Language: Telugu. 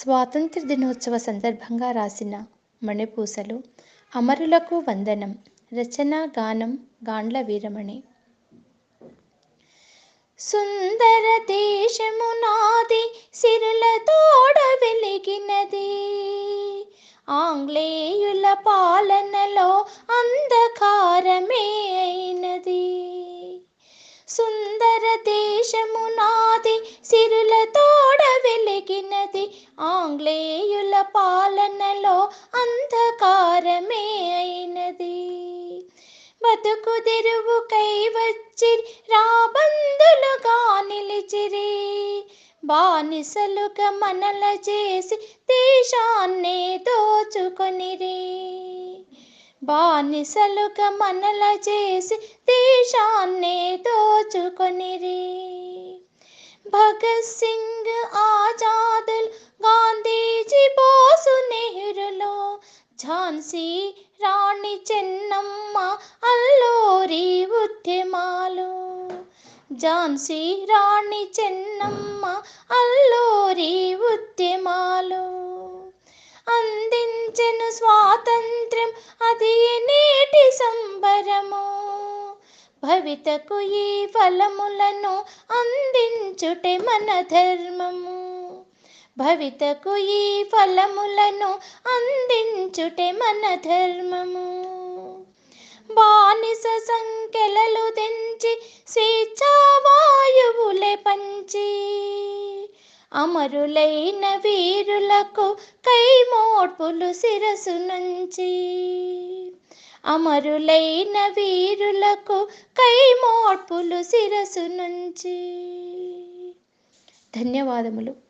స్వాతంత్ర దినోత్సవ సందర్భంగా రాసిన మణిపూసలు అమరులకు వందనం రచన గానం గాండ్ల వీరమణి. సుందర దేశము నాది సిరుల తోడ వెలిగినది. ఆంగ్లేయుల పాలనలో అంధకారమే అయినది. సుందర దేశము వెలిగినది ఆంగ్లేయుల పాలనలో అంధకారమే అయినది. బతుకు తెరువుకై వచ్చి రాబందులుగా నిలిచిరి. బానిసలుగా మనల చేసి దేశాన్నే దోచుకొనిరి. బానిసలుగా మనల చేసి దేశాన్నే దోచుకొనిరి. భగత్ సింగ్ ఆజాద్ ఝాన్సీ రాణి చెన్నమ్మ అల్లూరి ఉద్యమాలు. ఝాన్సీ రాణి చెన్నమ్మ అల్లూరి ఉద్యమాలు. అందించెను స్వాతంత్ర్యం అది నేటి సంబరము. భవితకు ఈ ఫలములను అందించుటే మన ధర్మము. భవితకు ఈ ఫలములను అందించుటే మన ధర్మము. బానిస సంఖ్యలలు తెంచి స్వేచ్ఛావాయువులే పంచి అమరులైన వీరులకు కైమోడ్పులు శిరసు నుంచి అమరులైన వీరులకు కైమోడ్పులు శిరసు నుంచి. ధన్యవాదములు.